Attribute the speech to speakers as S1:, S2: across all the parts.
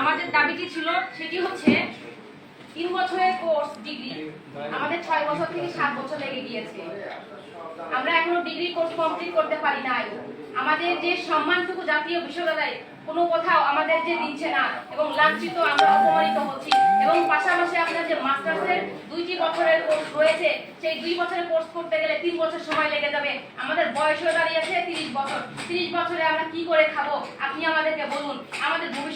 S1: আমাদের দাবিটি ছিল? সেটি হচ্ছে তিন বছরের কোর্স ডিগ্রি আমাদের ছয় বছর থেকে সাত বছর লেগে গিয়েছে। আমরা এখনও ডিগ্রি কোর্স কমপ্লিট করতে পারি নাই। আমাদের যে সম্মানটুকু জাতীয় বিশ্ববিদ্যালয়ে, কোনো কোথাও আমাদের যে দিচ্ছে না এবং লাঞ্ছিত আমরা অপমানিত হচ্ছি। এবং পাশাপাশি আপনার যে মাস্টার্সের দুইটি বছরের কোর্স রয়েছে, সেই দুই বছরের কোর্স করতে গেলে তিন বছর সময় লেগে যাবে। আমাদের বয়স হয়ে দাঁড়িয়েছে তিরিশ বছর। তিরিশ বছরে আমরা কি করে খাব? আপনি আমাদেরকে বলুন। আমাদের ভবিষ্যৎটা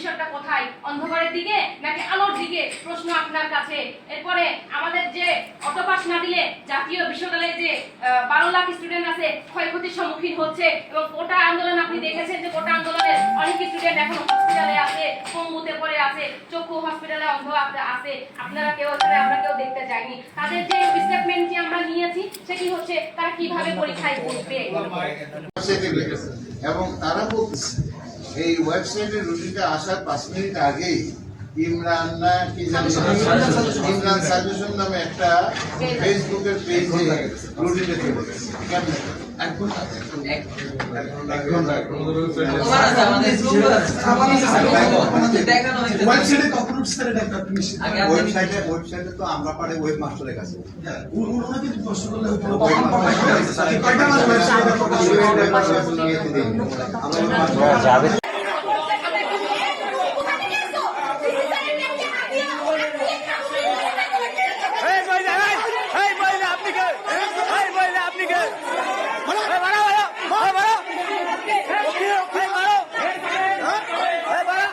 S1: কোথায়? অন্ধকারের দিকে নাকি আলোর দিকে? প্রশ্ন আপনার কাছে। এরপরে আমাদের যে অটোপাস না দিলে জাতীয় বিশ্ববিদ্যালয়ে যে বারো লাখ স্টুডেন্ট আছে, ক্ষয়ক্ষতির সম্মুখীন হচ্ছে এবং কোটা আন্দোলন আপনি দেখেছেন যে কোটা আন্দোলনের অনেক স্টুডেন্ট এখন হসপিটালে আছে পঙ্গুতে পড়ে আছে, চক্ষু হসপিটালে অন্ধ আছে- আপনারা কেউ এখানে, আমরা কেউ দেখতে যাইনি। তাদের যে স্টেটমেন্টটি আমরা নিয়েছি, সেটি হচ্ছে তারা কীভাবে পরীক্ষায় বসবে?
S2: এবং তারা বলতেছে এই ওয়েবসাইটে রুটিনটা আসার পাঁচ মিনিট আগেই ইমরান না কি জানি ইমরান সাজেশন নামে একটা ফেসবুকের পেজে চলে গেছে
S3: ওয়েবসাইটে তো আমরা পারে ওয়েব মাস্টারের কাছে।
S4: হ্যাঁ, উ- উ- ওনাকে প্রশ্ন করলে হয়তো
S3: ওয়েব
S4: কয়টা মাস ওয়েবসাইটে প্রকাশ করে?
S3: আমরা
S5: এই মহিলা এই এই মহিলা আপনি কে এই মহিলা আপনি কে এই মারো মারো এই মারো এই মারো এই মারো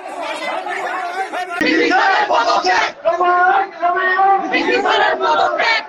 S6: বিশ্বরের পদক্ষেপ বিশ্বরের পদক্ষেপ